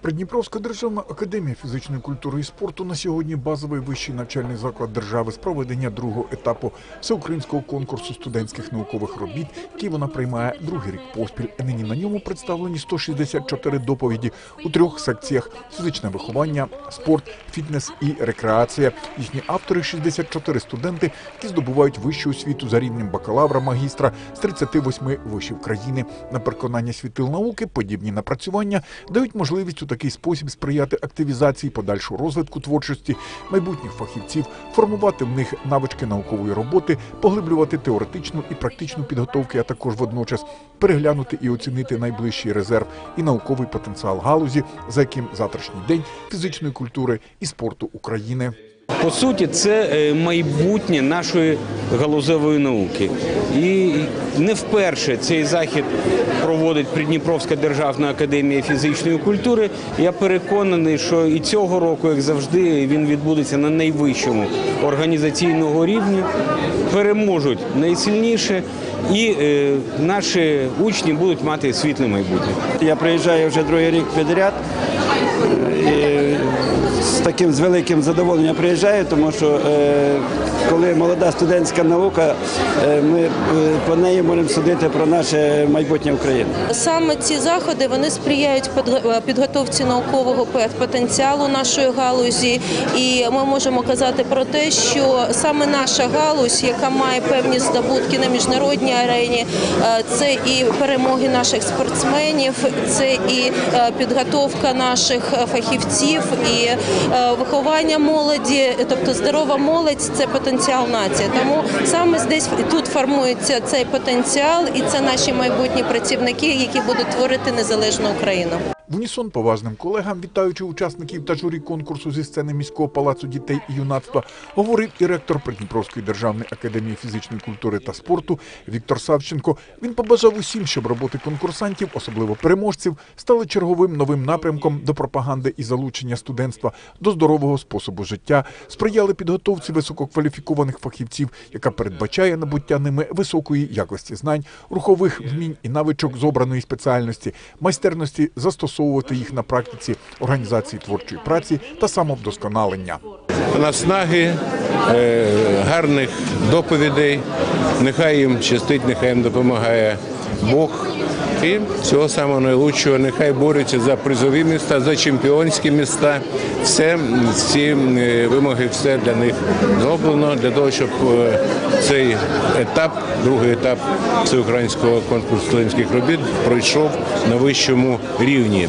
Придніпровська державна академія фізичної культури і спорту на сьогодні базовий вищий навчальний заклад держави з проведення другого етапу всеукраїнського конкурсу студентських наукових робіт, який вона приймає другий рік поспіль. Нині на ньому представлені 164 доповіді у трьох секціях: фізичне виховання, спорт, фітнес і рекреація. Їхні автори 64 студенти, які здобувають вищу освіту за рівнем бакалавра, магістра з 38 вишів країни. На переконання світил науки подібні напрацювання дають можливість такий спосіб сприяти активізації подальшого розвитку творчості майбутніх фахівців, формувати в них навички наукової роботи, поглиблювати теоретичну і практичну підготовки, а також водночас переглянути і оцінити найближчий резерв і науковий потенціал галузі, за яким завтрашній день фізичної культури і спорту України. По суті, це е, майбутнє нашої галузевої науки. І не вперше цей захід проводить Придніпровська державна академія фізичної культури. Я переконаний, що і цього року, як завжди, він відбудеться на найвищому організаційного рівні. Переможуть найсильніше, і е, наші учні будуть мати світле майбутнє. Я приїжджаю вже другий рік підряд. З таким з великим задоволенням приїжджаю, тому що е, коли молода студентська наука, е, ми е, по неї можемо судити про наше майбутнє України. Саме ці заходи вони сприяють підго- підготовці наукового потенціалу нашої галузі, і ми можемо казати про те, що саме наша галузь, яка має певні здобутки на міжнародній арені, це і перемоги наших спортсменів, це і підготовка наших фахівців, і виховання молоді, тобто здорова молодь це потенціал нації. Тому саме здесь тут формується цей потенціал, і це наші майбутні працівники, які будуть творити незалежну Україну. В унісон поважним колегам, вітаючи учасників та журі конкурсу зі сцени міського палацу дітей і юнацтва, говорив і ректор Придніпровської державної академії фізичної культури та спорту Віктор Савченко. Він побажав усім, щоб роботи конкурсантів, особливо переможців, стали черговим новим напрямком до пропаганди і залучення студентства до здорового способу життя, сприяли підготовці висококваліфікованих фахівців, яка передбачає набуття ними високої якості знань, рухових вмінь і навичок з обраної спеціальності, майстерності застосовувати їх на практиці організації творчої праці та самовдосконалення. наснаги, е, гарних доповідей. Нехай їм щастить, нехай їм допомагає Бог. І всього самого найлучшого, нехай борються за призові міста, за чемпіонські міста. Все ці е, вимоги, все для них зроблено для того, щоб е, цей етап, другий етап всеукраїнського конкурсу студентських робіт пройшов на вищому рівні.